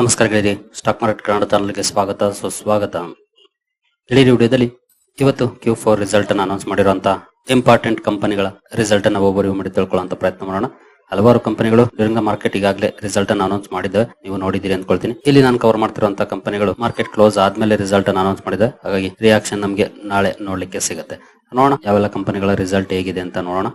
ನಮಸ್ಕಾರ ಗೆಳೆಯರಿ stock market Kannada ಚಾನಲ್ಗೆ ಸ್ವಾಗತ, ಸುಸ್ವಾಗತ. ಇಡೀ ವಿಡಿಯೋದಲ್ಲಿ ಇವತ್ತು ಕ್ಯೂ ಫೋರ್ ರಿಸಲ್ಟ್ ಅನ್ನು ಅನೌನ್ಸ್ ಮಾಡಿರುವಂತಹ ಇಂಪಾರ್ಟೆಂಟ್ ಕಂಪನಿಗಳ ರಿಸಲ್ಟ್ ಅನ್ನು ಒಬ್ಬರು ಮಾಡಿ ತಿಳ್ಕೊಳ್ಳುವಂತ ಪ್ರಯತ್ನ ಮಾಡೋಣ. ಹಲವಾರು ಕಂಪನಿಗಳು ಡ್ಯೂರಿಂಗ್ ಮಾರ್ಕೆಟ್ ಈಗಾಗಲೇ ರಿಸಲ್ಟ್ ಅನ್ನು ಅನೌನ್ಸ್ ಮಾಡಿದ್ದೆ ನೀವು ನೋಡಿದಿರಿ ಅಂದ್ಕೊಳ್ತೀನಿ. ಇಲ್ಲಿ ನಾನು ಕವರ್ ಮಾಡ್ತಿರುವಂತಹ ಕಂಪನಿಗಳು ಮಾರ್ಕೆಟ್ ಕ್ಲೋಸ್ ಆದ್ಮೇಲೆ ರಿಸಲ್ಟ್ ಅನ್ನು ಅನೌನ್ಸ್ ಮಾಡಿದೆ. ಹಾಗಾಗಿ ರಿಯಾಕ್ಷನ್ ನಮಗೆ ನಾಳೆ ನೋಡ್ಲಿಕ್ಕೆ ಸಿಗುತ್ತೆ. ನೋಡೋಣ ಯಾವೆಲ್ಲ ಕಂಪನಿಗಳ ರಿಸಲ್ಟ್ ಹೇಗಿದೆ ಅಂತ ನೋಡೋಣ.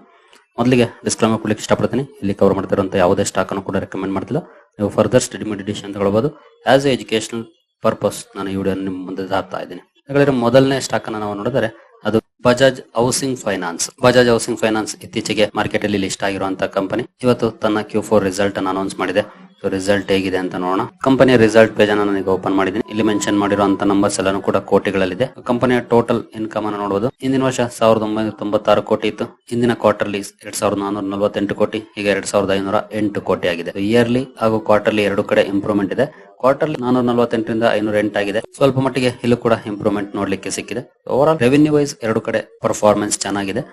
ಮೊದಲಿಗೆ ಡಿಸ್ಕ್ಲೈಮರ್ ಕೊಡ್ಲಿಕ್ಕೆ ಇಷ್ಟಪಡ್ತೀನಿ. ಇಲ್ಲಿ ಕವರ್ ಮಾಡ್ತಿರುವಂತಹ ಯಾವುದೇ ಸ್ಟಾಕ್ ಅನ್ನು ಕೂಡ ರೆಕಮೆಂಡ್ ಮಾಡ್ತಿಲ್ಲ. ನೀವು ಫರ್ದರ್ ಸ್ಟಡಿ ಮೆಡಿಟೇಷನ್ ಹೇಳ್ಬೋದು ಆಸ್ ಎ ಎಜುಕೇಶನಲ್ ಪರ್ಪಸ್ ನಾನು ಈ ವಿಡಿಯೋ ನಿಮ್ಮ ಮುಂದೆ ಹಾಕ್ತಾ ಇದ್ದೀನಿ. ಹಾಗಾದ್ರೆ ಮೊದಲನೇ ಸ್ಟಾಕ್ ಅನ್ನು ನಾವು ನೋಡಿದರೆ ಅದು Bajaj housing finance Bajaj housing finance ಇತ್ತೀಚೆಗೆ ಮಾರ್ಕೆಟ್ ಅಲ್ಲಿ ಲಿಸ್ಟ್ ಆಗಿರುವಂತಹ ಕಂಪನಿ ಇವತ್ತು ತನ್ನ ಕ್ಯೂ ಫೋರ್ ರಿಸಲ್ಟ್ ಅನ್ನು ಅನೌನ್ಸ್ ಮಾಡಿದೆ. ಸೊ ರಿಸಲ್ಟ್ ಹೇಗಿದೆ ಅಂತ ನೋಡೋಣ. ಕಂಪನಿಯ ರಿಸಲ್ಟ್ ಪೇಜ್ ಅನ್ನು ಓಪನ್ ಮಾಡಿದ್ದೀನಿ. ಇಲ್ಲಿ ಮೆನ್ಷನ್ ಮಾಡಿರುವಂತ ನಂಬರ್ಸ್ ಎಲ್ಲಾನು ಕೂಡ ಕೋಟಿಗಳಲ್ಲಿದೆ. ಕಂಪನಿಯ ಟೋಟಲ್ ಇನ್ಕಮ್ ಅನ್ನು ನೋಡಬಹುದು ಹಿಂದಿನ ವರ್ಷ ಸಾವಿರದ ಒಂಬೈನೂರ ತೊಂಬತ್ತಾರು ಕೋಟಿ ಇತ್ತು. ಹಿಂದಿನ ಕ್ವಾರ್ಟರ್ಲಿ ಎರಡ್ ಸಾವಿರದ ನಾನೂರ ನಲವತ್ತೆಂಟು ಕೋಟಿ, ಈಗ ಎರಡ್ ಸಾವಿರದ ಐನೂರ ಎಂಟು ಕೋಟಿ ಆಗಿದೆ. ಇಯರ್ಲಿ ಹಾಗೂ ಕ್ವಾರ್ಟರ್ಲಿ ಎರಡು ಕಡೆ ಇಂಪ್ರೂವ್ಮೆಂಟ್ ಇದೆ. ಕ್ವಾರ್ಟರ್ಲಿ ನಾನೂರ ನಲವತ್ತೆಂಟರಿಂದ ಐನೂರ ಆಗಿದೆ. ಸ್ವಲ್ಪ ಮಟ್ಟಿಗೆ ಇಲ್ಲೂ ಕೂಡ ಇಂಪ್ರೂವ್ಮೆಂಟ್ ನೋಡ್ಲಿಕ್ಕೆ ಸಿಕ್ಕಿದೆ. ಓವರ್ ಆಲ್ ರೆವಿನ್ಯೂ ವೈಸ್ ಎರಡು ಕಡೆ ಪರ್ಫಾರ್ಮೆನ್ಸ್ ಚೆನ್ನಾಗಿದೆ.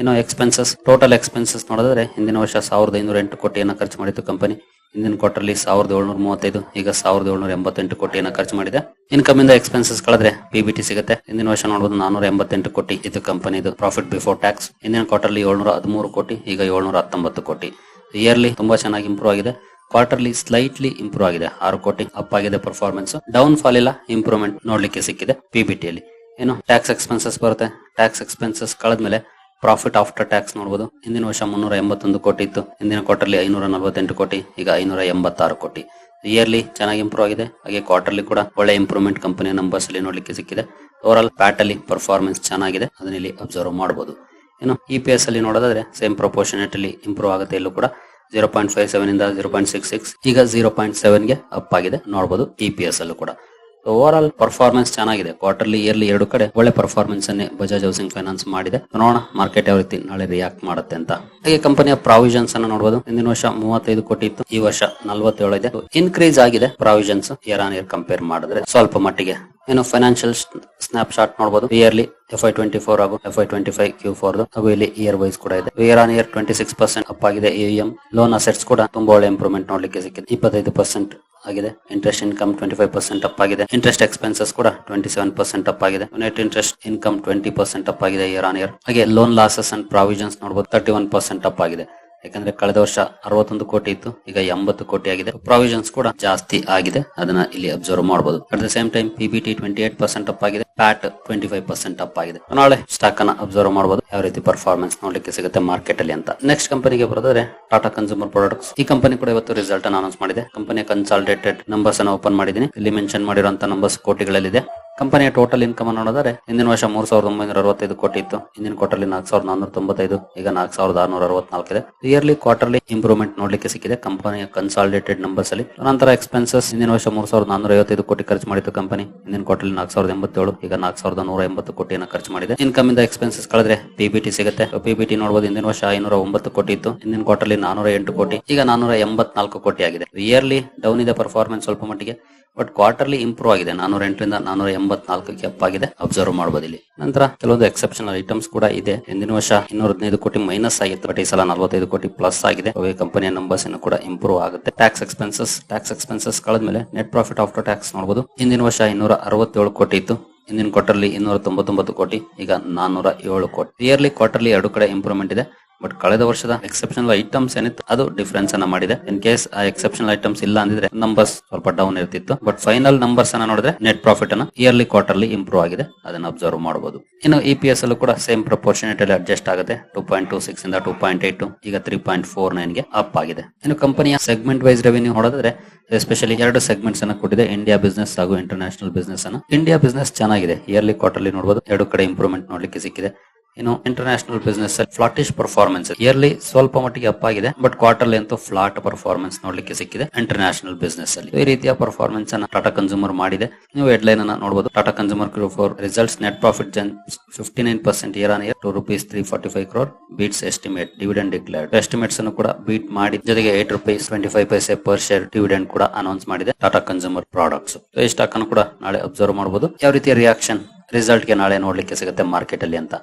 ಇನ್ನು ಎಕ್ಸ್ಪೆನ್ಸಸ್ ಟೋಟಲ್ ಎಕ್ಸ್ಪೆನ್ಸಸ್ ನೋಡಿದ್ರೆ ಹಿಂದಿನ ವರ್ಷ ಸಾವಿರದ ಐನೂರ ಎಂಟು ಕೋಟಿಯನ್ನು ಖರ್ಚು ಮಾಡಿತ್ತು ಕಂಪನಿ ಹಿಂದಿನ ಕ್ವಾರ್ಟರ್ಲಿ ಸಾವಿರದ ಏಳ್ನೂರ ಮೂವತ್ತೈದು, ಈಗ ಸಾವಿರದ ಏಳ್ನೂರ ಎಂಬತ್ತೆಂಟು ಕೋಟಿಯನ್ನು ಖರ್ಚು ಮಾಡಿದೆ. ಇನ್ಕಮ್ ಇಂದ ಎಕ್ಸ್ಪೆನ್ಸಸ್ ಕಳೆದ್ರೆ ಪಿಬಿಟಿ ಸಿಗುತ್ತೆ. ಹಿಂದಿನ ವರ್ಷ ನೋಡಬಹುದು ನಾನೂರ ಎಂಬತ್ತೆಂಟು ಕೋಟಿ ಇದು ಕಂಪನಿದು ಪ್ರಾಫಿಟ್ ಬಿಫೋರ್ ಟ್ಯಾಕ್ಸ್ ಹಿಂದಿನ ಕ್ವಾರ್ಟರ್ಲಿ ಏಳ್ನೂರ ಹದಿಮೂರು ಕೋಟಿ, ಈಗ ಏಳ್ನೂರ ಹತ್ತೊಂಬತ್ತು ಕೋಟಿ. ಇಯರ್ಲಿ ತುಂಬಾ ಚೆನ್ನಾಗಿ ಇಂಪ್ರೂವ್ ಆಗಿದೆ. ಕ್ವಾರ್ಟರ್ಲಿ ಸ್ಲೈಟ್ಲಿ ಇಂಪ್ರೂವ್ ಆಗಿದೆ. ಆರು ಕೋಟಿ ಅಪ್ ಆಗಿದೆ ಪರ್ಫಾರ್ಮೆನ್ಸ್ ಡೌನ್ ಫಾಲ್ ಇಲ್ಲ ಇಂಪ್ರೂವ್ಮೆಂಟ್ ನೋಡ್ಲಿಕ್ಕೆ ಸಿಕ್ಕಿದೆ ಪಿಬಿಟಿಯಲ್ಲಿ ಏನು? ಟ್ಯಾಕ್ಸ್ ಎಕ್ಸ್ಪೆನ್ಸಸ್ ಬರುತ್ತೆ. ಟ್ಯಾಕ್ಸ್ ಎಕ್ಸ್ಪೆನ್ಸಸ್ ಕಳೆದ್ಮೇಲೆ ಪ್ರಾಫಿಟ್ ಆಫ್ಟರ್ ಟ್ಯಾಕ್ಸ್ ನೋಡಬಹುದು ಹಿಂದಿನ ವರ್ಷ ಮುನ್ನೂರ ಎಂಬತ್ತೊಂದು ಕೋಟಿ ಇತ್ತು. ಹಿಂದಿನ ಕ್ವಾರ್ಟರ್ಲಿ ಐನೂರ ನಲವತ್ತೆಂಟು ಕೋಟಿ, ಈಗ ಐನೂರ ಎಂಬತ್ತಾರು ಕೋಟಿ. ಇಯರ್ಲಿ ಚೆನ್ನಾಗಿ ಇಂಪ್ರೂವ್ ಆಗಿದೆ. ಹಾಗೆ ಕ್ವಾರ್ಟರ್ಲಿ ಕೂಡ ಒಳ್ಳೆ ಇಂಪ್ರೂವ್ಮೆಂಟ್ ಕಂಪನಿಯ ನಂಬರ್ಸ್ ಅಲ್ಲಿ ನೋಡ್ಲಿಕ್ಕೆ ಸಿಕ್ಕಿದೆ. ಓವರ್ ಆಲ್ ಪ್ಯಾಟ್ ಅಲ್ಲಿ ಪರ್ಫಾರ್ಮೆನ್ಸ್ ಚೆನ್ನಾಗಿದೆ. ಅದನ್ನ ಇಲ್ಲಿ ಅಬ್ಸರ್ವ್ ಮಾಡಬಹುದು ಇನ್ನು ಇ ಪಿ ಎಸ್ ಅಲ್ಲಿ ನೋಡೋದಾದ್ರೆ ಸೇಮ್ ಪ್ರಪೋರ್ಷನೇಟ್ ಅಲ್ಲಿ ಇಂಪ್ರೂವ್ ಆಗುತ್ತೆ ಇಲ್ಲೂ ಕೂಡ. ಜೀರೋ ಪಾಯಿಂಟ್ ಫೈವ್ ಸೆವೆನ್ ಇಂದ ಜೀರೋ ಪಾಯಿಂಟ್ ಸಿಕ್ಸ್ ಸಿಕ್ಸ್ ಈಗ ಜೀರೋ ಪಾಯಿಂಟ್ ಸೆವೆನ್ಗೆ ಅಪ್ ಆಗಿದೆ. ನೋಡಬಹುದು ಇ ಪಿ ಎಸ್ ಅಲ್ಲೂ ಕೂಡ. ಓವರ್ ಆಲ್ ಪರ್ಫಾರ್ಮೆನ್ಸ್ ಚೆನ್ನಾಗಿದೆ. ಕ್ವಾರ್ಟರ್ಲಿ ಇಯರ್ಲಿ ಎರಡು ಕಡೆ ಒಳ್ಳೆ ಪರ್ಫಾರ್ಮೆನ್ಸ್ ಅನ್ನೇ ಬಜಾಜ್ ಹೌಸಿಂಗ್ ಫೈನಾನ್ಸ್ ಮಾಡಿದೆ. ನೋಡೋಣ ಮಾರ್ಕೆಟ್ ಯಾವ ರೀತಿ ನಾಳೆ ರಿಯಾಕ್ಟ್ ಮಾಡುತ್ತೆ ಅಂತ. ಹಾಗೆ ಕಂಪನಿಯ ಪ್ರಾವಿಷನ್ಸ್ ಅನ್ನ ನೋಡಬಹುದು ಹಿಂದಿನ ವರ್ಷ ಮೂವತ್ತೈದು ಕೋಟಿ ಇತ್ತು. ಈ ವರ್ಷ ನಲವತ್ತೇಳು ಇದೆ. ಇನ್ಕ್ರೀಸ್ ಆಗಿದೆ provisions year on year compare ಮಾಡಿದ್ರೆ ಸ್ವಲ್ಪ ಮಟ್ಟಿಗೆ. ಏನು ಫೈನಾನ್ಷಿಯಲ್ ಸ್ನಾಪ್ ಶಾಟ್ ನೋಡಬಹುದು yearly F Y twenty four ಹಾಗೂ F Y twenty five Q four ಹಾಗೂ ಇಲ್ಲಿ ಇಯರ್ ವೈಸ್ ಕೂಡ ಇದೆ. Year on year twenty six percent up ಆಗಿದೆ ಎಂ ಲೋನ್ ಅಸೆಟ್ಸ್ ಕೂಡ ತುಂಬಾ ಒಳ್ಳೆ ಇಂಪ್ರೂವ್ಮೆಂಟ್ ನೋಡ್ಲಿಕ್ಕೆ ಸಿಕ್ಕಿದೆ. ಇಪ್ಪತ್ತೈದು ಪರ್ಸೆಂಟ್ ಆಗಿದೆ. Interest income twenty five percent up ಆಗಿದೆ. ಇಂಟ್ರೆಸ್ಟ್ ಎಕ್ಸ್ಪೆನ್ಸಸ್ ಕೂಡ ಟ್ವೆಂಟಿ ಸೆವೆನ್ ಪರ್ಸೆಂಟ್ ಅಪ್ ಆಗಿದೆ. Net interest income twenty percent up ಆಗಿದೆ ಇಯರ್ ಆನ್ ಇಯರ್ ಹಾಗೆ ಲೋನ್ ಲಾಸಸ್ ಅಂಡ್ ಪ್ರಾವಿಷನ್ಸ್ ನೋಡಬಹುದು ತರ್ಟಿ ಒನ್ ಪರ್ಸೆಂಟ್ ಅಪ್ ಆಗಿದೆ. ಯಾಕಂದ್ರೆ ಕಳೆದ ವರ್ಷ ಅರವತ್ತೊಂದು ಕೋಟಿ ಇತ್ತು, ಈಗ ಎಂಬತ್ತು ಕೋಟಿ ಆಗಿದೆ. ಪ್ರಾವಿಷನ್ಸ್ ಕೂಡ ಜಾಸ್ತಿ ಆಗಿದೆ. ಅದನ್ನ ಇಲ್ಲಿ ಅಬ್ಸರ್ವ್ ಮಾಡಬಹುದು at the same time PBT twenty eight percent up ಆಗಿದೆ. PAT twenty five percent up ಆಗಿದೆ. ನಾಳೆ ಸ್ಟಾಕ್ ಅನ್ನ ಅಬ್ಸರ್ವ್ ಮಾಡಬಹುದು ಯಾವ ರೀತಿ ಪರ್ಫಾರ್ಮೆನ್ಸ್ ನೋಡ್ಲಿಕ್ಕೆ ಸಿಗುತ್ತೆ ಮಾರ್ಕೆಟ್ ಅಲ್ಲಿ ಅಂತ. ನೆಕ್ಸ್ಟ್ ಕಂಪನಿಗೆ ಬರೋದ್ರೆ ಟಾಟಾ ಕನ್ಸೂಮರ್ ಪ್ರಾಡಕ್ಟ್ಸ್ ಈ ಕಂಪನಿ ಕೂಡ ಇವತ್ತು ರಿಸಲ್ಟ್ ಅನ್ನು ಅನೌನ್ಸ್ ಮಾಡಿದೆ. ಕಂಪನಿಯ ಕನ್ಸಾಲ್ಟೇಟೆಡ್ ನಂಬರ್ಸ್ ಅನ್ನು ಓಪನ್ ಮಾಡಿದೀನಿ ಇಲ್ಲಿ ಮೆನ್ಷನ್ ಮಾಡಿರುವಂತಹ ನಂಬರ್ಸ್ ಕೋಟಿಗಳಲ್ಲಿದೆ. ಕಂಪನಿಯ ಟೋಟಲ್ ಇನ್ಕಮ್ ಅನ್ನು ನೋಡಿದರೆ ಹಿಂದಿನ ವರ್ಷ ಮೂರ್ ಸಾವಿರದ ಒಂಬೈನೂರ ಅರವತ್ತೈದು ಕೋಟಿ ಇತ್ತು. ಹಿಂದಿನ ಕ್ವಾರ್ಟರ್ಲಿ ನಾಲ್ಕು ಸಾವಿರದ ನಾನೂರ ತೊಂಬತ್ತೈದು ಈಗ ನಾಲ್ಕು ಸಾವಿರದ ಆರುನೂರ ಅರವತ್ನಾಲ್ಕಿದೆ ಇಯರ್ಲಿ ಕ್ವಾರ್ಟರ್ಲಿ ಇಂಪ್ರೂವ್ಮೆಂಟ್ ನೋಡ್ಲಿಕ್ಕೆ ಸಿಕ್ಕಿದೆ. ಕಂಪನಿಯ ಕನ್ಸಾಲಿಡೇಟೆಡ್ ನಂಬರ್ಸ್ ಅಲ್ಲಿ. ನಂತರ ಎಕ್ಸ್ಪೆನ್ಸಸ್ ಹಿಂದಿನ ವರ್ಷ ಮೂರ್ ಸಾವಿರದ ನಾನೂರ ಐವತ್ತೈದು ಕೋಟಿ ಖರ್ಚು ಮಾಡಿತ್ತು ಕಂಪನಿ. ಹಿಂದಿನ ಕ್ವಾರ್ಟರ್ಲಿ ನಾಲ್ಕು ಸಾವಿರದ ಎಂಬತ್ತೇಳು, ಈಗ ನಾಲ್ಕು ಸಾವಿರದ ನೂರ ಎಂಬತ್ತು ಕೋಟಿಯನ್ನು ಖರ್ಚು ಮಾಡಿದೆ. ಇನ್ಕಮ್ ಇಂದ ಎಕ್ಸ್ಪೆನ್ಸಸ್ ಕಳೆದ್ರೆ ಪಿಬಿಟಿ ಸಿಗುತ್ತೆ. ಪಿಬಿಟಿ ನೋಡಬಹುದು ಹಿಂದಿನ ವರ್ಷ ಐನೂರ ಒಂಬತ್ತು ಕೋಟಿ ಇತ್ತು. ಹಿಂದಿನ ಕ್ವಾರ್ಟರ್ಲಿ ನಾನೂರ ಎಂಟು ಕೋಟಿ, ಈಗ ನಾನೂರ ಎಂಬತ್ನಾಲ್ಕು ಕೋಟಿ ಆಗಿದೆ. ಇಯರ್ಲಿ ಡೌನ್ ಇದೆ ಪರ್ಫಾರ್ಮೆನ್ಸ್ ಸ್ವಲ್ಪ ಮಟ್ಟಿಗೆ ಬಟ್ ಕ್ವಾರ್ಟರ್ಲಿ ಇಂಪ್ರೂವ್ ಆಗಿದೆ. ನಾನೂರ ಎಂಟರಿಂದ ನಾನೂರ ಎಂಬತ್ನಾಲ್ಕಕ್ಕೆ ಅಪ್ ಆಗಿದೆ. ಅಬ್ಸರ್ವ್ ಮಾಡಬಹುದು ಇಲ್ಲಿ. ನಂತರ ಕೆಲವೊಂದು ಎಕ್ಸೆಪ್ಷನಲ್ ಐಟಮ್ಸ್ ಕೂಡ ಇದೆ. ಹಿಂದಿನ ವರ್ಷ ಇನ್ನೂರ ಹದಿನೈದು ಕೋಟಿ ಮೈನಸ್ ಆಗಿತ್ತು. ಬಟ್ ಈ ಸಲ ನಲವತ್ತೈದು ಕೋಟಿ ಪ್ಲಸ್ ಆಗಿದೆ. ಹಾಗೆ ಕಂಪನಿಯ ನಂಬರ್ಸ್ ಕೂಡ ಇಂಪ್ರೂವ್ ಆಗುತ್ತೆ. ಟ್ಯಾಕ್ಸ್ ಎಕ್ಸ್ಪೆನ್ಸಸ್ ಟ್ಯಾಕ್ಸ್ ಎಕ್ಸ್ಪೆನ್ಸಸ್ ಕಳೆದ್ಮೇಲೆ ನೆಟ್ ಪ್ರಾಫಿಟ್ ಆಫ್ಟರ್ ಟ್ಯಾಕ್ಸ್ ನೋಡಬಹುದು ಹಿಂದಿನ ವರ್ಷ ಇನ್ನೂರ ಅರವತ್ತೇಳು ಕೋಟಿ ಇತ್ತು. ಹಿಂದಿನ ಕ್ವಾರ್ಟರ್ಲಿ ಇನ್ನೂರ ತೊಂಬತ್ತೊಂಬತ್ತು ಕೋಟಿ. ಈಗ ನಾನೂರ ಏಳು ಕೋಟಿ. ಇಯರ್ಲಿ ಕ್ವಾರ್ಟರ್ಲಿ ಎರಡು ಕಡೆ ಇಂಪ್ರೂವ್ಮೆಂಟ್ ಇದೆ. ಬಟ್ ಕಳೆದ ವರ್ಷದ ಎಕ್ಸೆಪ್ಷನಲ್ ಐಟಮ್ಸ್ ಏನಿತ್ತು, ಅದು ಡಿಫರೆನ್ಸ್ ಅನ್ನ ಮಾಡಿದೆ. ಇನ್ ಕೇಸ್ ಆ ಎಕ್ಸೆಪ್ಷನಲ್ ಐಟಮ್ಸ್ ಇಲ್ಲ ಅಂದಿದ್ರೆ ನಂಬರ್ಸ್ ಸ್ವಲ್ಪ ಡೌನ್ ಇರ್ತಿತ್ತು. ಬಟ್ ಫೈನಲ್ ನಂಬರ್ಸ್ ಅನ್ನ ನೋಡಿದ್ರೆ ನೆಟ್ ಪ್ರಾಫಿಟ್ ಅನ್ನ ಇಯರ್ಲಿ ಕ್ವಾರ್ಟರ್ಲಿ ಇಂಪ್ರೂವ್ ಆಗಿದೆ. ಅದನ್ನ ಅಬ್ಸರ್ವ್ ಮಾಡಬಹುದು ಇನ್ನು ಇ ಪಿ ಎಸ್ ಅಲ್ಲೂ ಕೂಡ ಸೇಮ್ ಪ್ರಪೋರ್ಷನೇಟ್ ಅಲ್ಲಿ ಅಡ್ಜಸ್ಟ್ ಆಗುತ್ತೆ. ಟೂ ಪಾಯಿಂಟ್ ಟೂ ಸಿಕ್ಸ್ ಇಂದ ಟೂ ಪಾಯಿಂಟ್ ಏಟ್ ಈಗ ತ್ರೀ ಪಾಯಿಂಟ್ ಫೋರ್ ನೈನ್ಗೆ ಅಪ್ ಆಗಿದೆ. ಇನ್ನು ಕಂಪನಿಯ ಸೆಗ್ಮೆಂಟ್ ವೈಸ್ ರೆವಿನ್ಯೂ ನೋಡಿದ್ರೆ ಎಸ್ಪೆಷಲಿ ಎರಡು ಸೆಗ್ಮೆಂಟ್ಸ್ ಅನ್ನ ಕೊಟ್ಟಿದೆ. ಇಂಡಿಯಾ ಬಿಸ್ನೆಸ್ ಹಾಗೂ ಇಂಟರ್ನ್ಯಾಷನಲ್ ಬಿಸ್ನೆಸ್ ಅನ್ನ. ಇಂಡಿಯಾ ಬಿಸ್ನೆಸ್ ಚೆನ್ನಾಗಿದೆ. ಇಯರ್ಲಿ ಕ್ವಾರ್ಟರ್ಲಿ ನೋಡಬಹುದು ಎರಡು ಕಡೆ ಇಂಪ್ರೂವ್ಮೆಂಟ್ ನೋಡ್ಲಿಕ್ಕೆ ಸಿಕ್ಕಿದೆ. ಇನ್ನು international business flattish performance yearly ಸ್ವಲ್ಪ ಮಟ್ಟಿಗೆ ಅಪ್ ಆಗಿದೆ ಬಟ್ ಕ್ವಾರ್ಟರ್ಲಿ ಅಂತೂ ಫ್ಲಾಟ್ ಪರ್ಫಾರ್ಮೆನ್ಸ್ ನೋಡ್ಲಿಕ್ಕೆ ಸಿಕ್ಕಿದೆ ಇಂಟರ್ನ್ಯಾಷನಲ್ ಬಿಸ್ನೆಸ್ ಅಲ್ಲಿ. ಈ ರೀತಿಯ ಪರ್ಫಾರ್ಮೆನ್ಸ್ ಅನ್ನ ಟಾಟಾ ಕನ್ಸ್ಯೂಮರ್ ಮಾಡಿದೆ. ನೀವು ಹೆಡ್ ಲೈನ್ ಅನ್ನ ನೋಡಬಹುದು Tata consumer four results net profit Jan fifty nine percent year on year to rupees three forty five crore beats estimate dividend declared estimates ಅನ್ನು ಕೂಡ ಬೀಟ್ ಮಾಡಿ, ಜೊತೆಗೆ eight rupees twenty five paise per share dividend ಕೂಡ announce ಮಾಡಿದೆ Tata consumer products ಈ stock ಅನ್ನು ಕೂಡ ನಾಳೆ ಅಬ್ಸರ್ವ್ ಮಾಡಬಹುದು ಯಾವ ರೀತಿಯ ರಿಯಾಕ್ಷನ್ ರಿಸಲ್ಟ್ಗೆ ನಾಳೆ ನೋಡ್ಲಿಕ್ಕೆ ಸಿಗುತ್ತೆ ಮಾರ್ಕೆಟ್ ಅಲ್ಲಿ ಅಂತ.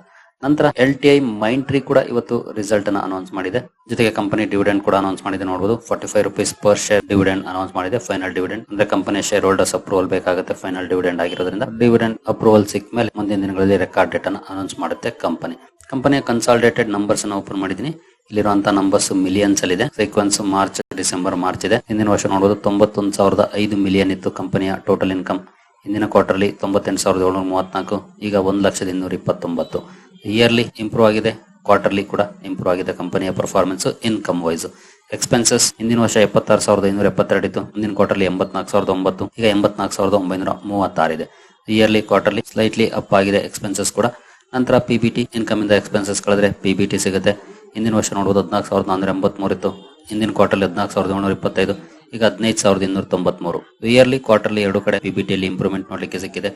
ನಂತರ L T I Mindtree ಕೂಡ ಇವತ್ತು ರಿಸಲ್ಟ್ ಅನ್ನ ಅನೌನ್ಸ್ ಮಾಡಿದೆ. ಜೊತೆಗೆ ಕಂಪನಿ ಡಿವಿಡೆಂಡ್ ಕೂಡ ಅನೌನ್ಸ್ ಮಾಡಿದೆ ನೋಡಬಹುದು forty five rupees per share dividend announce ಮಾಡಿದೆ ಫೈನಲ್ ಡಿವಿಡೆಂಡ್ ಅಂದ್ರೆ ಕಂಪನಿ ಶೇರ್ ಹೋಲ್ಡರ್ಸ್ ಅಪ್ರೂವಲ್ ಬೇಕಾಗುತ್ತೆ ಫೈನಲ್ ಡಿವಿಡೆಂಡ್ ಆಗಿರೋದ್ರಿಂದ. ಡಿವಿಡೆಂಡ್ ಅಪ್ರೂವಲ್ ಸಿಕ್ ಮೇಲೆ ಮುಂದಿನ ದಿನಗಳಲ್ಲಿ ರೆಕಾರ್ಡ್ ಡೇಟ್ ಅನ್ನು ಅನೌನ್ಸ್ ಮಾಡುತ್ತೆ ಕಂಪನಿ ಕಂಪನಿಯ ಕನ್ಸಾಲಿಡೇಟೆಡ್ ನಂಬರ್ಸ್ ಅನ್ನು ಓಪನ್ ಮಾಡಿದೀನಿ ಇಲ್ಲಿರುವಂತಹ ನಂಬರ್ಸ್ ಮಿಲಿಯನ್ಸ್ ಅಲ್ಲಿ ಇದೆ ಸೀಕ್ವೆನ್ಸ್ ಮಾರ್ಚ್ ಡಿಸೆಂಬರ್ ಮಾರ್ಚ್ ಇದೆ. ಹಿಂದಿನ ವರ್ಷ ನೋಡಬಹುದು ತೊಂಬತ್ತೊಂದು ಸಾವಿರದ ಐದು ಮಿಲಿಯನ್ ಇತ್ತು ಕಂಪನಿಯ ಟೋಟಲ್ ಇನ್ಕಮ್ ಹಿಂದಿನ ಕ್ವಾರ್ಟರ್ಲಿ ತೊಂಬತ್ತೆಂಟು ಸಾವಿರದ ಏಳ್ನೂರ ಮೂವತ್ನಾಲ್ಕು, ಈಗ ಒಂದು ಲಕ್ಷದ ಇನ್ನೂರ ಇಪ್ಪತ್ತೊಂಬತ್ತು. ಇಯರ್ಲಿ ಇಂಪ್ರೂವ್ ಆಗಿದೆ ಕ್ವಾರ್ಟರ್ಲಿ ಕೂಡ ಇಂಪ್ರೂವ್ ಆಗಿದೆ ಕಂಪನಿಯ ಪರ್ಫಾರ್ಮೆನ್ಸ್ ಇನ್ಕಮ್ ವೈಸ್ ಎಕ್ಸ್ಪೆನ್ಸಸ್ ಹಿಂದಿನ ವರ್ಷ ಎಪ್ಪತ್ತಾರು ಸಾವಿರದ ಐನೂರ ಎಪ್ಪತ್ತೆರಡು ಇತ್ತು ಮುಂದಿನ ಕ್ವಾರ್ಟರ್ಲಿ ಎಂಬತ್ನಾಲ್ಕು ಸಾವಿರದ ಒಂಬತ್ತು, ಈಗ ಎಂಬತ್ನಾಲ್ಕು ಸಾವಿರದ ಒಂಬೈನೂರ ಮೂವತ್ತಾರಿದೆ ಇಯರ್ಲಿ ಕ್ವಾರ್ಟರ್ಲಿ ಸ್ಲೈಟ್ಲಿ ಅಪ್ ಆಗಿದೆ ಎಕ್ಸ್ಪೆನ್ಸಸ್ ಕೂಡ. ನಂತರ ಪಿ ಬಿ ಟಿ ಇನ್ಕಮ್ ಇಂದ ಎಕ್ಸ್ಪೆನ್ಸಸ್ ಕಳೆದ್ರೆ ಪಿ ಬಿ ಟಿ ಸಿಗುತ್ತೆ. ಹಿಂದಿನ ವರ್ಷ ನೋಡಬಹುದು ಹದಿನಾಲ್ಕು ಸಾವಿರದ ನಾನ್ನೂರ ಎಂಬತ್ಮೂರು ಇತ್ತು ಹಿಂದಿನ ಕ್ವಾರ್ಟರ್ಲಿ ಹದಿನಾಲ್ಕು ಸಾವಿರದ ಏಳ್ನೂರ ಇಪ್ಪತ್ತೈದು, ಈಗ ಹದಿನೈದು ಸಾವಿರದ ಇನ್ನೂರ ತೊಂಬತ್ಮೂರು. ಇಯರ್ಲಿ ಕ್ವಾರ್ಟರ್ಲಿ ಎರಡು ಕಡೆ ಪಿ ಬಿ ಟಿಯಲ್ಲಿ ಇಂಪ್ರೂವ್ಮೆಂಟ್ ನೋಡಲಿಕ್ಕೆ ಸಿಕ್ಕಿದೆ.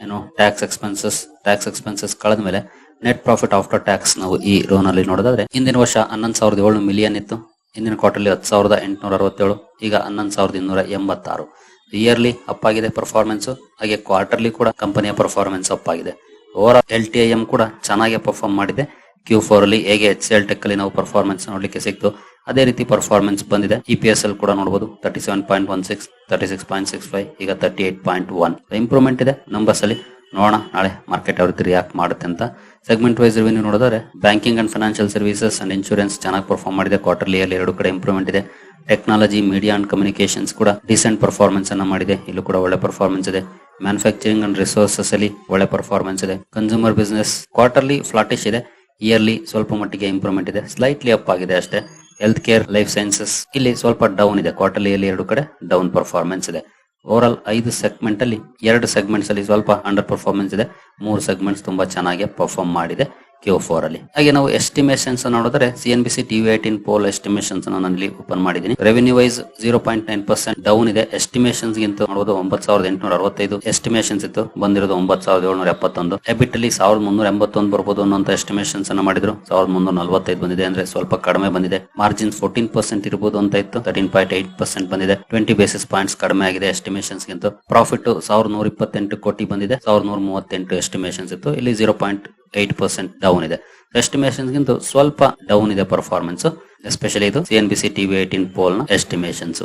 ಏನು ಟ್ಯಾಕ್ಸ್ ಎಕ್ಸ್ಪೆನ್ಸಸ್ ಟ್ಯಾಕ್ಸ್ ಎಕ್ಸ್ಪೆನ್ಸಸ್ ಕಳೆದ ಮೇಲೆ ನೆಟ್ ಪ್ರಾಫಿಟ್ ಆಫ್ಟರ್ ಟ್ಯಾಕ್ಸ್ ನಾವು ಈ ಲೋನ್ ಅಲ್ಲಿ ನೋಡೋದಾದ್ರೆ, ಹಿಂದಿನ ವರ್ಷ ಹನ್ನೊಂದು ಸಾವಿರದ ಏಳು ಮಿಲಿಯನ್ ಇತ್ತು. ಹಿಂದಿನ ಕ್ವಾರ್ಟರ್ಲಿ ಹತ್ತು ಸಾವಿರದ ಎಂಟುನೂರ ಅರವತ್ತೇಳು, ಈಗ ಹನ್ನೊಂದು ಸಾವಿರದ ಇನ್ನೂರ ಎಂಬತ್ತಾರು. ಇಯರ್ಲಿ ಅಪ್ ಆಗಿದೆ ಪರ್ಫಾರ್ಮೆನ್ಸ್ ಹಾಗೆ ಕ್ವಾರ್ಟರ್ಲಿ ಕೂಡ ಕಂಪನಿಯ ಪರ್ಫಾರ್ಮೆನ್ಸ್ ಅಪ್ ಆಗಿದೆ. Over L T I M ಕೂಡ ಚೆನ್ನಾಗಿ ಪರ್ಫಾರ್ಮ್ ಮಾಡಿದೆ. ಕ್ಯೂ ಫೋರ್ ಅಲ್ಲಿ ಹೇಗೆ ಎಚ್ ಎಲ್ ಟೆಕ್ ಅಲ್ಲಿ ನಾವು ಪರ್ಫಾರ್ಮೆನ್ಸ್ ನೋಡ್ಲಿಕ್ಕೆ ಸಿಕ್ತು, ಅದೇ ರೀತಿ ಪರ್ಫಾರ್ಮೆನ್ಸ್ ಬಂದಿದೆ. ಇ ಪಿ ಎಸ್ ಅಲ್ಲಿ ಕೂಡ ನೋಡಬಹುದು thirty seven point one six thirty six point six five ಈಗ thirty eight point one improvement ಇದೆ ನಂಬರ್ಸ್ ಅಲ್ಲಿ ನೋಡೋಣ, ನಾಳೆ ಮಾರ್ಕೆಟ್ ಅವ್ರಿಗೆ ರಿಯಾಕ್ಟ್ ಮಾಡುತ್ತೆ ಅಂತ. ಸೆಗ್ಮೆಂಟ್ ವೈಸ್ ರಿವೆನ್ಯೂ ನೋಡಿದ್ರೆ banking and financial services and insurance ಚೆನ್ನಾಗಿ ಪರ್ಫಾರ್ಮ್ ಮಾಡಿದೆ. ಕ್ವಾರ್ಟರ್ಲಿ ಅಲ್ಲಿ ಎರಡು ಕಡೆ ಇಂಪ್ರೂವ್ಮೆಂಟ್ ಇದೆ. ಟೆಕ್ನಾಲಜಿ ಮೀಡಿಯಾ ಅಂಡ್ ಕಮ್ಯುನಿಕೇಶನ್ಸ್ ಕೂಡ ಡಿಸೆಂಟ್ ಪರ್ಫಾರ್ಮೆನ್ಸ್ ಅನ್ನ ಮಾಡಿದೆ. ಇಲ್ಲೂ ಕೂಡ ಒಳ್ಳೆ ಪರ್ಫಾರ್ಮೆನ್ಸ್ ಇದೆ. ಮ್ಯಾನುಫ್ಯಾಕ್ಚರಿಂಗ್ ಅಂಡ್ ರಿಸೋರ್ಸಸ್ ಅಲ್ಲಿ ಒಳ್ಳೆ ಪರ್ಫಾರ್ಮೆನ್ಸ್ ಇದೆ. ಕನ್ಸ್ಯೂಮರ್ ಬಿಸ್ನೆಸ್ ಕ್ವಾರ್ಟರ್ಲಿ ಫ್ಲಾಟಿಶ್ ಇದೆ. ಇಯರ್ಲಿ ಸ್ವಲ್ಪ ಮಟ್ಟಿಗೆ ಇಂಪ್ರೂವ್ಮೆಂಟ್ ಇದೆ. ಸ್ಲೈಟ್ಲಿ ಅಪ್ ಆಗಿದೆ ಅಷ್ಟೇ. ಹೆಲ್ತ್ ಕೇರ್ ಲೈಫ್ ಸೈನ್ಸಸ್ ಇಲ್ಲಿ ಸ್ವಲ್ಪ ಡೌನ್ ಇದೆ. ಕ್ವಾರ್ಟರ್ಲಿಯಲ್ಲಿ ಎರಡು ಕಡೆ ಡೌನ್ ಪರ್ಫಾರ್ಮೆನ್ಸ್ ಇದೆ. ಓವರ್ ಆಲ್ ಐದು ಸೆಗ್ಮೆಂಟ್ ಅಲ್ಲಿ, ಎರಡು ಸೆಗ್ಮೆಂಟ್ಸ್ ಅಲ್ಲಿ ಸ್ವಲ್ಪ ಅಂಡರ್ ಪರ್ಫಾರ್ಮೆನ್ಸ್ ಇದೆ. ಮೂರು ಸೆಗ್ಮೆಂಟ್ಸ್ ತುಂಬಾ ಚೆನ್ನಾಗಿ ಪರ್ಫಾರ್ಮ್ ಮಾಡಿದೆ. ಕ್ಯೂ ಫೋರ್ ಅಲ್ಲಿ. ಹಾಗೆ ನಾವು ಎಸ್ಟಿಮೇಷನ್ಸ್ ನೋಡಿದ್ರೆ C N B C TV eighteen poll estimations ನಾನು ಇಲ್ಲಿ ಓಪನ್ ಮಾಡಿದ್ದೀನಿ. Revenue wise zero point nine percent down ಇದೆ. ಎಸ್ಟಿಮೇಷನ್ಸ್ ಗಿಂತ ನೋಡೋದು ಒಂಬತ್ತು ಸಾವಿರದ ಎಂಟುನೂರ ಅರವತ್ತೈದು. ಎಸ್ಟಿಮೇಷನ್ಸ್ ಇತ್ತು, ಬಂದಿರೋದು ಒಂಬತ್ತು ಸಾವಿರದ ಏಳ್ನೂರ ಎಪ್ಪತ್ತೊಂದು. ಎಬಿಟ್ ಅಲ್ಲಿ ಸಾವಿರದ ಮುನ್ನೂರ ಎಂಬತ್ತೊಂದು ಬರ್ಬೋದು ಅನ್ನೋ ಎಸ್ಟಿಮೇಷನ್ಸ್ ಅನ್ನ ಮಾಡಿದ್ರು. ಸಾವಿರದ ಮುನ್ನೂರ ನಲವತ್ತೈದು ಬಂದಿದೆ ಅಂದ್ರೆ ಸ್ವಲ್ಪ ಕಡಿಮೆ ಬಂದಿದೆ. ಮಾರ್ಜಿನ್ ಫೋರ್ಟೀನ್ ಪರ್ಸೆಂಟ್ ಇರಬಹುದು ಅಂತ ಇತ್ತು. ತರ್ಟೀನ್ ಪಾಯಿಂಟ್ ಏಟ್ ಪರ್ಸೆಂಟ್ ಬಂದಿದೆ. ಟ್ವೆಂಟಿ ಬೇಸಿಸ್ ಪಾಯಿಂಟ್ಸ್ ಕಡಿಮೆ ಆಗಿದೆ ಎಸ್ಟಿಮೇಷನ್ಸ್ ಗಿಂತ. ಪ್ರಾಫಿಟ್ ಸಾವಿರದ ನೂರ ಇಪ್ಪತ್ತೆಂಟು ಕೋಟಿ ಬಂದಿದೆ. ಸಾವಿರದ ನೂರ ಮೂವತ್ತೆಂಟು ಎಸ್ಟಿಮೇಷನ್ಸ್ ಇತ್ತು. ಇಲ್ಲಿ zero point eight percent down ಇದೆ. ಎಸ್ಟಿಮೇಷನ್ಸ್ ಗಿಂತ ಸ್ವಲ್ಪ ಡೌನ್ ಇದೆ ಪರ್ಫಾರ್ಮೆನ್ಸ್ ಎಸ್ಪೆಷಲಿ ಇದು C N B C TV eighteen ಪೋಲ್ನ estimations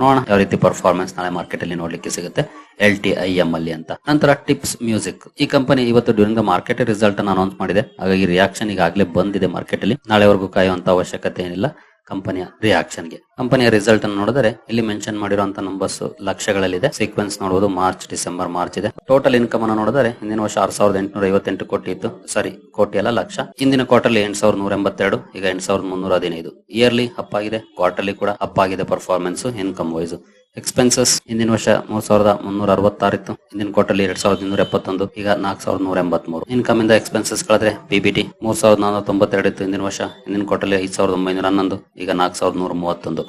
ನೋಡೋಣ ಯಾವ ರೀತಿ ಪರ್ಫಾರ್ಮೆನ್ಸ್ ನಾಳೆ ಮಾರ್ಕೆಟ್ ಅಲ್ಲಿ ನೋಡ್ಲಿಕ್ಕೆ ಸಿಗುತ್ತೆ. ಎಲ್ ಟಿ ಐ ಎಂ ಅಲ್ಲಿ ಅಂತ. ನಂತರ ಟಿಪ್ಸ್ ಮ್ಯೂಸಿಕ್ ಈ ಕಂಪನಿ ಇವತ್ತು ಡ್ಯೂರಿಂಗ್ ದ ಮಾರ್ಕೆಟ್ ರಿಸಲ್ಟ್ ಅನ್ನು ಅನೌನ್ಸ್ ಮಾಡಿದೆ. ಹಾಗಾಗಿ ರಿಯಾಕ್ಷನ್ ಈಗಾಗಲೇ ಬಂದಿದೆ ಮಾರ್ಕೆಟ್ ಅಲ್ಲಿ. ನಾಳೆವರೆಗೂ ಕಾಯುವಂತ ಅವಶ್ಯಕತೆ ಏನಿಲ್ಲ. ಕಂಪನಿಯ ರಿಯಾಕ್ಷನ್ಗೆ. ಕಂಪನಿಯ ರಿಸಲ್ಟ್ ಅನ್ನು ನೋಡಿದರೆ ಇಲ್ಲಿ ಮೆನ್ಷನ್ ಮಾಡಿರುವಂತಹ ನಂಬರ್ಸ್ ಲಕ್ಷಗಳಲ್ಲಿದೆ. ಸೀಕ್ವೆನ್ಸ್ ನೋಡಬಹುದು ಮಾರ್ಚ್ ಡಿಸೆಂಬರ್ ಮಾರ್ಚ್ ಇದೆ. ಟೋಟಲ್ ಇನ್ಕಮ್ ಅನ್ನು ನೋಡಿದರೆ ಹಿಂದಿನ ವರ್ಷ ಆರ್ ಸಾವಿರದ ಎಂಟುನೂರ ಐವತ್ತೆಂಟು ಕೋಟಿ ಇತ್ತು. ಸಾರಿ, ಕೋಟಿ ಅಲ್ಲ, ಲಕ್ಷ. ಇಂದಿನ ಕ್ವಾರ್ಟರ್ಲಿ ಎಂಟು ಸಾವಿರದ ನೂರ ಎಂಬತ್ತೆರಡು, ಈಗ ಎಂಟು ಸಾವಿರದ ಮುನ್ನೂರ ಹದಿನೈದು. ಇಯರ್ಲಿ ಅಪ್ ಆಗಿದೆ ಕ್ವಾರ್ಟರ್ಲಿ ಕೂಡ ಅಪ್ ಆಗಿದೆ ಪರ್ಫಾರ್ಮೆನ್ಸ್ ಇನ್ಕಮ್ ವೈಸ್ ಎಕ್ಸ್ಪೆನ್ಸಸ್ ಹಿಂದಿನ ವರ್ಷ ಮೂರ್ ಸಾವಿರದ ಮುನ್ನೂರ ಅರವತ್ತಾರಿತ್ತು. ಹಿಂದಿನ ಕ್ವಾರ್ಟರ್ಲಿ ಎರಡ್ ಸಾವಿರದ ಇನ್ನೂರ ಎಪ್ಪತ್ತೊಂದು, ಈಗ ನಾಲ್ಕು ಸಾವಿರದ ನೂರ ಎಂಬತ್ಮೂರು. ಇನ್ಕಮ್ ಇಂದ ಎಕ್ಸ್ಪೆನ್ಸಸ್ ಕಳೆದ್ರೆ ಪಿಬಿಟಿ ಮೂರ್ ಸಾವಿರದ ನಾನೂರ ತೊಂಬತ್ತೆರಡು ಇತ್ತು ಹಿಂದಿನ ವರ್ಷ, ಹಿಂದಿನ ಕ್ವಾರ್ಟರ್ಲಿ ಐದು ಸಾವಿರದ ಒಂಬೈನೂರ ಹನ್ನೊಂದು, ಈಗ ನಾಲ್ಕು ಸಾವಿರದ ನೂರ ಮೂವತ್ತೊಂದು.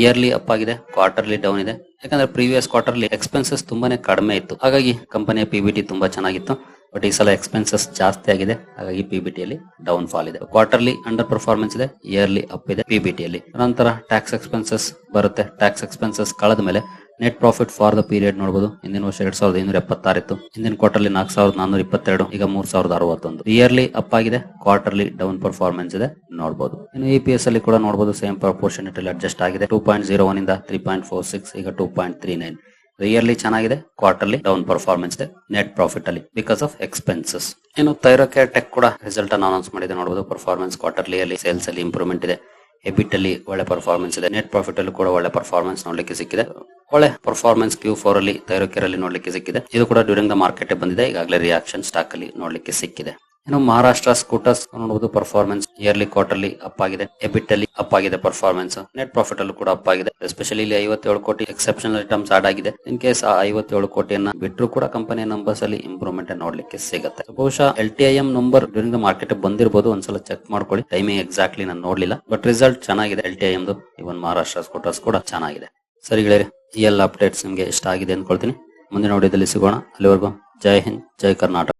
ಇಯರ್ಲಿ ಅಪ್ ಆಗಿದೆ ಕ್ವಾರ್ಟರ್ಲಿ ಡೌನ್ ಇದೆ. ಯಾಕಂದ್ರೆ ಪ್ರೀವಿಯಸ್ ಕ್ವಾರ್ಟರ್ಲಿ ಎಕ್ಸ್ಪೆನ್ಸಸ್ ತುಂಬಾನೇ ಕಡಿಮೆ ಇತ್ತು. ಹಾಗಾಗಿ ಕಂಪನಿಯ ಪಿಬಿಟಿ ತುಂಬಾ ಚೆನ್ನಾಗಿತ್ತು. ಬಟ್ ಈ ಸಲ ಎಕ್ಸ್ಪೆನ್ಸಸ್ ಜಾಸ್ತಿ ಆಗಿದೆ. ಹಾಗಾಗಿ ಪಿಬಿಟಿ ಅಲ್ಲಿ ಡೌನ್ ಫಾಲ್ ಇದೆ. ಕ್ವಾರ್ಟರ್ಲಿ ಅಂಡರ್ ಪರ್ಫಾರ್ಮೆನ್ಸ್ ಇದೆ. ಇಯರ್ಲಿ ಅಪ್ ಇದೆ ಪಿಬಿಟಿ ಅಲ್ಲಿ. ನಂತರ ಟ್ಯಾಕ್ಸ್ ಎಕ್ಸ್ಪೆನ್ಸಸ್ ಬರುತ್ತೆ. ಟ್ಯಾಕ್ಸ್ ಎಕ್ಸ್ಪೆನ್ಸಸ್ ಕಳೆದ ಮೇಲೆ net profit for the period ನೋಡಬಹುದು ಹಿಂದಿನ ವರ್ಷ ಎರಡ್ ಸಾವಿರದ ಐನೂರ ಎಪ್ಪತ್ತಾರು ಇತ್ತು. ಹಿಂದಿನ ಕ್ವಾರ್ಟರ್ಲಿ ನಾಲ್ಕು ಸಾವಿರದ ನಾನೂರ ಇಪ್ಪತ್ತೆರಡು, ಈಗ ಮೂರ್ ಸಾವಿರದ ಅರವತ್ತೊಂದು. ಇಯರ್ಲಿ ಅಪ್ ಆಗಿದೆ. ಕ್ವಾರ್ಟರ್ಲಿ ಡೌನ್ ಪರ್ಫಾರ್ಮೆನ್ಸ್ ಇದೆ ನೋಡಬಹುದು ಇನ್ನು ಇ ಪಿ ಎಸ್ ಅಲ್ಲಿ ಕೂಡ ನೋಡಬಹುದು ಸೇಮ್ ಪ್ರಪೋರ್ಷನ್ ಅಡ್ಜಸ್ಟ್ ಆಗಿದೆ. ಟೂ ಪಾಯಿಂಟ್ ಜೀರೋ ಒನ್ ಇಂದ ತ್ರೀ ಪಾಯಿಂಟ್ ಫೋರ್ ಸಿಕ್ಸ್ ಈಗ two point three nine yearly ಚೆನ್ನಾಗಿದೆ. ಕ್ವಾರ್ಟರ್ಲಿ ಡೌನ್ ಪರ್ಫಾರ್ಮೆನ್ಸ್ ಇದೆ. ನೆಟ್ ಪ್ರಾಫಿಟ್ ಅಲ್ಲಿ. ಬಿಕಾಸ್ ಆಫ್ ಎಕ್ಸ್ಪೆನ್ಸಸ್ ಇನ್ನು ತೈರೋಕೇರ್ ಟೆಕ್ ಕೂಡ ರಿಸಲ್ಟ್ ಅನ್ನು ಅನೌನ್ಸ್ ಮಾಡಿದೆ. ನೋಡಬಹುದು ಪರ್ಫಾರ್ಮೆನ್ಸ್ ಕ್ವಾರ್ಟರ್ಲಿ ಅಲ್ಲಿ ಸೇಲ್ಸ್ ಅಲ್ಲಿ ಇಂಪ್ರೂವ್ಮೆಂಟ್ ಇದೆ. ಎಬಿಟ್ ಅಲ್ಲಿ ಒಳ್ಳೆ ಪರ್ಫಾರ್ಮೆನ್ಸ್ ಇದೆ. ನೆಟ್ ಪ್ರಾಫಿಟ್ ಅಲ್ಲಿ ಕೂಡ ಒಳ್ಳೆ ಪರ್ಫಾರ್ಮೆನ್ಸ್ ನೋಡ್ಲಿಕ್ಕೆ ಸಿಕ್ಕಿದೆ. ಒಳ್ಳೆ ಪರ್ಫಾರ್ಮೆನ್ಸ್ ಕ್ಯೂ ಫೋರ್ ಅಲ್ಲಿ ತೈರೋಕೇರ್ ಅಲ್ಲಿ ನೋಡ್ಲಿಕ್ಕೆ ಸಿಕ್ಕಿದೆ. ಇದು ಕೂಡ ಡ್ಯೂರಿಂಗ್ ದ ಮಾರ್ಕೆಟ್ ಬಂದಿದೆ. ಈಗಾಗಲೇ ರಿಯಾಕ್ಷನ್ ಸ್ಟಾಕ್ ಅಲ್ಲಿ ನೋಡ್ಲಿಕ್ಕೆ ಸಿಕ್ಕಿದೆ. ಇನ್ನು ಮಹಾರಾಷ್ಟ್ರ ಸ್ಕೂಟರ್ಸ್ ನೋಡಬಹುದು ಪರ್ಫಾರ್ಮೆನ್ಸ್ ಇಯರ್ಲಿ ಕ್ವಾರ್ಟರ್ಲಿ ಅಪ್ ಆಗಿದೆ. ಎಬಿಟ್ ಅಲ್ಲಿ ಅಪ್ ಆಗಿದೆ ಪರ್ಫಾರ್ಮೆನ್ಸ್ ನೆಟ್ ಪ್ರಾಫಿಟ್ ಅಲ್ಲೂ ಕೂಡ ಅಪ್ ಆಗಿದೆ. ಎಸ್ಪೆಷಲಿ ಇಲ್ಲಿ ಐವತ್ತೇಳು ಕೋಟಿ ಎಕ್ಸೆಪ್ಷನಲ್ ಐಟಮ್ಸ್ ಆಡ್ ಆಗಿದೆ. ಇನ್ ಕೇಸ್ ಆ ಐವತ್ತೇಳು ಕೋಟಿಯನ್ನ ಬಿಟ್ಟರು ಕೂಡ ಕಂಪನಿಯ ನಂಬರ್ಸ್ ಅಲ್ಲಿ ಇಂಪ್ರೂವ್ಮೆಂಟ್ ನೋಡ್ಲಿಕ್ಕೆ ಸಿಗುತ್ತೆ. ಬಹುಶಃ L T I M number during the market ಬಂದಿರಬಹುದು ಒಂದ್ಸಲ ಚೆಕ್ ಮಾಡ್ಕೊಳ್ಳಿ. ಟೈಮಿಂಗ್ ಎಕ್ಸಾಕ್ಟ್ಲಿ ನಾನು ನೋಡ್ಲಿಲ್ಲ. ಬಟ್ ರಿಸಲ್ಟ್ ಚೆನ್ನಾಗಿದೆ ಎಲ್ ಟಿ ಐ ಎಮ್ದು ಇವನ್ ಮಹಾರಾಷ್ಟ್ರ ಸ್ಕೂಟರ್ಸ್ ಕೂಡ ಚೆನ್ನಾಗಿದೆ. ಸರಿ ಗೆಳೆಯರಿ, ಈ ಎಲ್ಲ ಅಪ್ಡೇಟ್ಸ್ ನಿಮಗೆ ಇಷ್ಟ ಆಗಿದೆ ಅನ್ಕೊಳ್ತೀನಿ. ಮುಂದಿನ ವಿಡಿಯೋದಲ್ಲಿ ಸಿಗೋಣ. ಅಲ್ಲಿವರೆಗೂ ಜೈ ಹಿಂದ್, ಜೈ ಕರ್ನಾಟಕ.